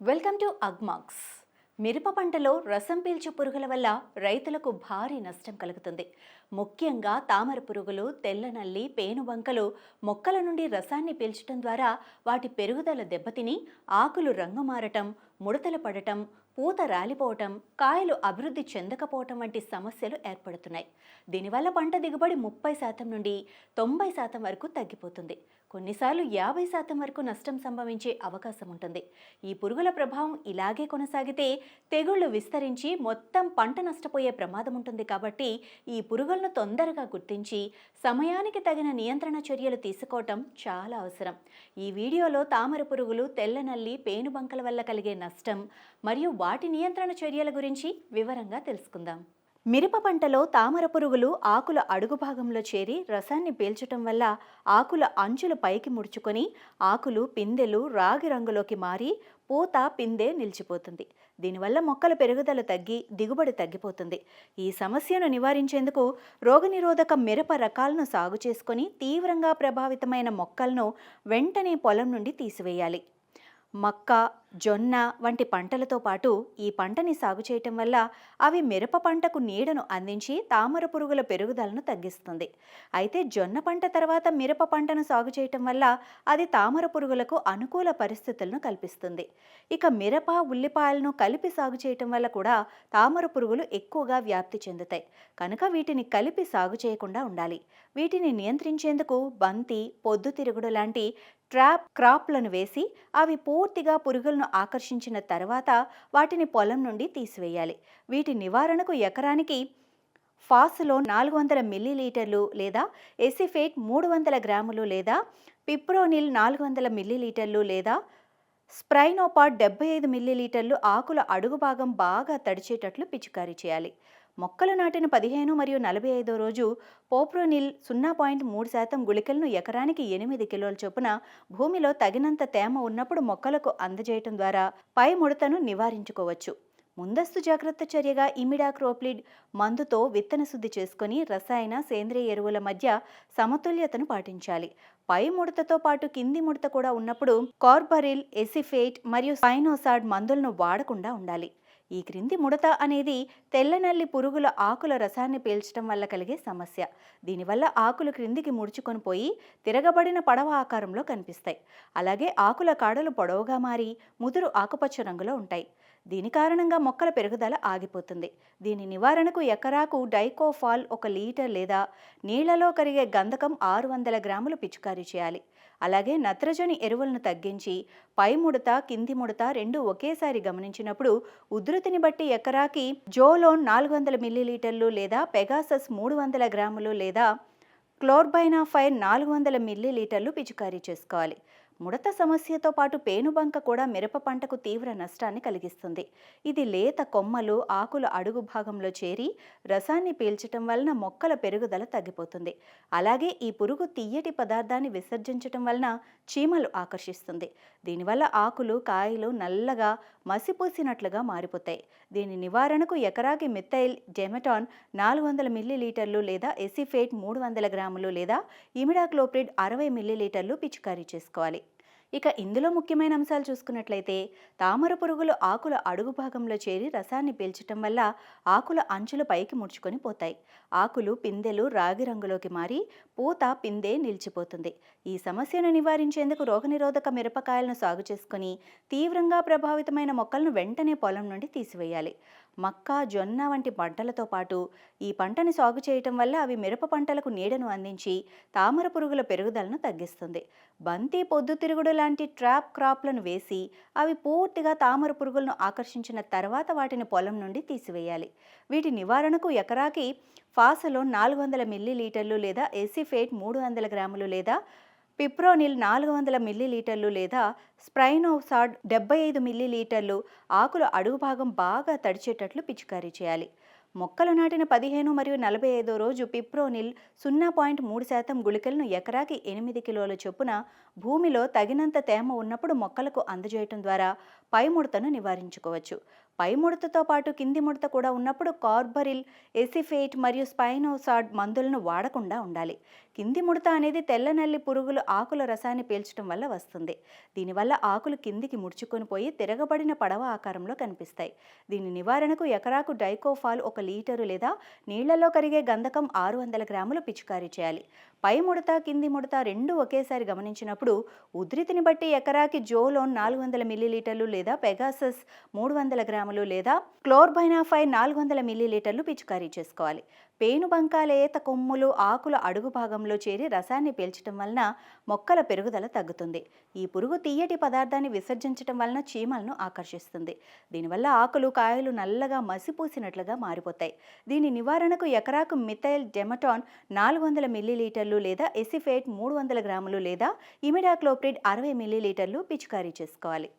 Welcome to Agmax. మిరప పంటలో రసం పీల్చే పురుగుల వల్ల రైతులకు భారీ నష్టం కలుగుతుంది. ముఖ్యంగా తామర పురుగులు తెల్ల నల్లి పేనుబంకలు మొక్కల నుండి రసాన్ని పీల్చడం ద్వారా వాటి పెరుగుదల దెబ్బతిని ఆకులు రంగు మారటం ముడతలు పడటం పూత రాలిపోవటం కాయలు అభివృద్ధి చెందకపోవటం వంటి సమస్యలు ఏర్పడుతున్నాయి. దీనివల్ల పంట దిగుబడి ముప్పై శాతం నుండి తొంభై శాతం వరకు తగ్గిపోతుంది. కొన్నిసార్లు యాభై శాతం వరకు నష్టం సంభవించే అవకాశం ఉంటుంది. ఈ పురుగుల ప్రభావం ఇలాగే కొనసాగితే తెగుళ్ళు విస్తరించి మొత్తం పంట నష్టపోయే ప్రమాదం ఉంటుంది కాబట్టి ఈ పురుగులను తొందరగా గుర్తించి సమయానికి తగిన నియంత్రణ చర్యలు తీసుకోవటం చాలా అవసరం. ఈ వీడియోలో తామర పురుగులు తెల్ల నల్లి పేనుబంకల వల్ల కలిగే నష్టం మరియు వాటి నియంత్రణ చర్యల గురించి వివరంగా తెలుసుకుందాం. మిరప పంటలో తామర పురుగులు ఆకుల అడుగు భాగంలో చేరి రసాన్ని పీల్చటం వల్ల ఆకుల అంచులు పైకి ముడుచుకొని ఆకులు పిందెలు రాగి రంగులోకి మారి పూత పిందె నిలిచిపోతుంది. దీనివల్ల మొక్కల పెరుగుదల తగ్గి దిగుబడి తగ్గిపోతుంది. ఈ సమస్యను నివారించేందుకు రోగనిరోధక మిరప రకాలను సాగు చేసుకొని తీవ్రంగా ప్రభావితమైన మొక్కలను వెంటనే పొలం నుండి తీసివేయాలి. మక్క జొన్న వంటి పంటలతో పాటు ఈ పంటని సాగు చేయటం వల్ల అవి మిరప పంటకు నీడను అందించి తామర పురుగుల పెరుగుదలను తగ్గిస్తుంది. అయితే జొన్న పంట తర్వాత మిరప పంటను సాగు చేయటం వల్ల అది తామర పురుగులకు అనుకూల పరిస్థితులను కల్పిస్తుంది. ఇక మిరప ఉల్లిపాయలను కలిపి సాగు చేయటం వల్ల కూడా తామర పురుగులు ఎక్కువగా వ్యాప్తి చెందుతాయి. కనుక వీటిని కలిపి సాగు చేయకుండా ఉండాలి. వీటిని నియంత్రించేందుకు బంతి పొద్దుతిరుగుడు లాంటి ట్రాప్ క్రాప్లను వేసి అవి పూర్తిగా పురుగులను ఆకర్షించిన తర్వాత వాటిని పొలం నుండి తీసివేయాలి. వీటి నివారణకు ఎకరానికి ఫాస్లో నాలుగు వందల మిల్లీలీటర్లు లేదా ఎసిఫేట్ మూడు వందల గ్రాములు లేదా పిప్రోనిల్ నాలుగు వందల మిల్లీలీటర్లు లేదా స్ప్రైనోపాట్ డెబ్బై ఐదు మిల్లీలీటర్లు ఆకుల అడుగు భాగం బాగా తడిచేటట్లు పిచికారీ చేయాలి. మొక్కలు నాటిన పదిహేను మరియు నలభై ఐదో రోజు పోప్రోనిల్ సున్నా పాయింట్ మూడు శాతం గుళికలను ఎకరానికి ఎనిమిది కిలోల చొప్పున భూమిలో తగినంత తేమ ఉన్నప్పుడు మొక్కలకు అందజేయటం ద్వారా పై ముడతను నివారించుకోవచ్చు. ముందస్తు జాగ్రత్త చర్యగా ఇమిడాక్రోప్లిడ్ మందుతో విత్తన శుద్ధి చేసుకుని రసాయన సేంద్రియ ఎరువుల మధ్య సమతుల్యతను పాటించాలి. పై ముడతతో పాటు కింది ముడత కూడా ఉన్నప్పుడు కార్బరిల్ ఎసిఫేట్ మరియు సైనోసాడ్ మందులను వాడకుండా ఉండాలి. ఈ క్రింది ముడత అనేది తెల్లనల్లి పురుగుల ఆకుల రసాన్ని పీల్చడం వల్ల కలిగే సమస్య. దీనివల్ల ఆకులు క్రిందికి ముడుచుకొని పోయి తిరగబడిన పడవ ఆకారంలో కనిపిస్తాయి. అలాగే ఆకుల కాడలు పొడవుగా మారి ముదురు ఆకుపచ్చ రంగులో ఉంటాయి. దీని కారణంగా మొక్కల పెరుగుదల ఆగిపోతుంది. దీని నివారణకు ఎకరాకు డైకోఫాల్ ఒక లీటర్ లేదా నీళ్ళలో కరిగే గంధకం ఆరు వందల గ్రాములు పిచికారీ చేయాలి. అలాగే నత్రజని ఎరువులను తగ్గించి పై ముడత కింది ముడత రెండు ఒకేసారి గమనించినప్పుడు ఉధృతిని బట్టి ఎకరాకి జోలోన్ నాలుగు వందల మిల్లీలీటర్లు లేదా పెగాసస్ మూడు వందల గ్రాములు లేదా క్లోర్బైనాఫైర్ నాలుగు వందల మిల్లీలీటర్లు పిచికారీ చేసుకోవాలి. ముడత సమస్యతో పాటు పేనుబంక కూడా మిరప పంటకు తీవ్ర నష్టాన్ని కలిగిస్తుంది. ఇది లేత కొమ్మలు ఆకుల అడుగు భాగంలో చేరి రసాన్ని పీల్చటం వలన మొక్కల పెరుగుదల తగ్గిపోతుంది. అలాగే ఈ పురుగు తీయటి పదార్థాన్ని విసర్జించటం వలన చీమలు ఆకర్షిస్తుంది. దీనివల్ల ఆకులు కాయలు నల్లగా మసిపూసినట్లుగా మారిపోతాయి. దీని నివారణకు ఎకరాకి మిథైల్ జెమెటాన్ నాలుగు వందల మిల్లీలీటర్లు లేదా ఎసిఫేట్ మూడు వందల గ్రాములు లేదా ఇమిడాక్లోప్రిడ్ అరవై మిల్లీలీటర్లు పిచికారీ చేసుకోవాలి. ఇక ఇందులో ముఖ్యమైన అంశాలు చూసుకున్నట్లయితే తామర పురుగులు ఆకుల అడుగు భాగంలో చేరి రసాన్ని పీల్చటం వల్ల ఆకుల అంచులు పైకి ముడుచుకొని పోతాయి. ఆకులు పిందెలు రాగి రంగులోకి మారి పూత పిందె నిలిచిపోతుంది. ఈ సమస్యను నివారించేందుకు రోగనిరోధక మిరపకాయలను సాగు చేసుకుని తీవ్రంగా ప్రభావితమైన మొక్కలను వెంటనే పొలం నుండి తీసివేయాలి. మక్క జొన్న వంటి పంటలతో పాటు ఈ పంటని సాగు చేయటం వల్ల అవి మిరప పంటలకు నీడను అందించి తామర పురుగుల పెరుగుదలను తగ్గిస్తుంది. బంతి పొద్దుతిరుగుడు లాంటి ట్రాప్ క్రాప్లను వేసి అవి పూర్తిగా తామర పురుగులను ఆకర్షించిన తర్వాత వాటిని పొలం నుండి తీసివేయాలి. వీటి నివారణకు ఎకరాకి ఫాసలో నాలుగు వందల మిల్లీలీటర్లు లేదా ఎసిఫేట్ మూడు వందల గ్రాములు లేదా పిప్రోనిల్ నాలుగు వందల మిల్లీలీటర్లు లేదా స్ప్రైనోసాడ్ డెబ్బై ఐదు మిల్లీలీటర్లు ఆకుల అడుగు భాగం బాగా తడిచేటట్లు పిచికారీ చేయాలి. మొక్కలు నాటిన పదిహేను మరియు నలభై ఐదో రోజు పిప్రోనిల్ సున్నా పాయింట్ మూడు శాతం గుళికలను ఎకరాకి ఎనిమిది కిలోల చొప్పున భూమిలో తగినంత తేమ ఉన్నప్పుడు మొక్కలకు అందజేయటం ద్వారా పైముడతను నివారించుకోవచ్చు. పై ముడతతో పాటు కింది ముడత కూడా ఉన్నప్పుడు కార్బరిల్ ఎసిఫేట్ మరియు స్పైనోసాడ్ మందులను వాడకుండా ఉండాలి. కింది ముడత అనేది తెల్ల నల్లి పురుగులు ఆకుల రసాన్ని పీల్చడం వల్ల వస్తుంది. దీనివల్ల ఆకులు కిందికి ముడుచుకొని పోయి తిరగబడిన పడవ ఆకారంలో కనిపిస్తాయి. దీని నివారణకు ఎకరాకు డైకోఫాల్ ఒక లీటరు లేదా నీళ్ళలో కరిగే గంధకం ఆరు వందల గ్రాములు పిచికారీ చేయాలి. పై ముడత కింది ముడత రెండు ఒకేసారి గమనించినప్పుడు ఉధృతిని బట్టి ఎకరాకి జోలోన్ నాలుగు వందల మిల్లీలీటర్లు లేదా పెగాసస్ మూడు వందల గ్రాములు లేదా క్లోర్బైనాఫై నాలుగు వందల మిల్లీలీటర్లు పిచికారీ చేసుకోవాలి. పేనుబంక లేత కొమ్ములు ఆకుల అడుగు భాగంలో చేరి రసాన్ని పీల్చడం వలన మొక్కల పెరుగుదల తగ్గుతుంది. ఈ పురుగు తీయటి పదార్థాన్ని విసర్జించడం వలన చీమలను ఆకర్షిస్తుంది. దీనివల్ల ఆకులు కాయలు నల్లగా మసిపూసినట్లుగా మారిపోతాయి. దీని నివారణకు ఎకరాకు మిథైల్ డెమటాన్ నాలుగు వందల మిల్లీలీటర్లు లేదా ఎసిఫేట్ మూడు వందల గ్రాములు లేదా ఇమిడాక్లోప్రిడ్ అరవై మిల్లీలీటర్లు పిచికారీ చేసుకోవాలి.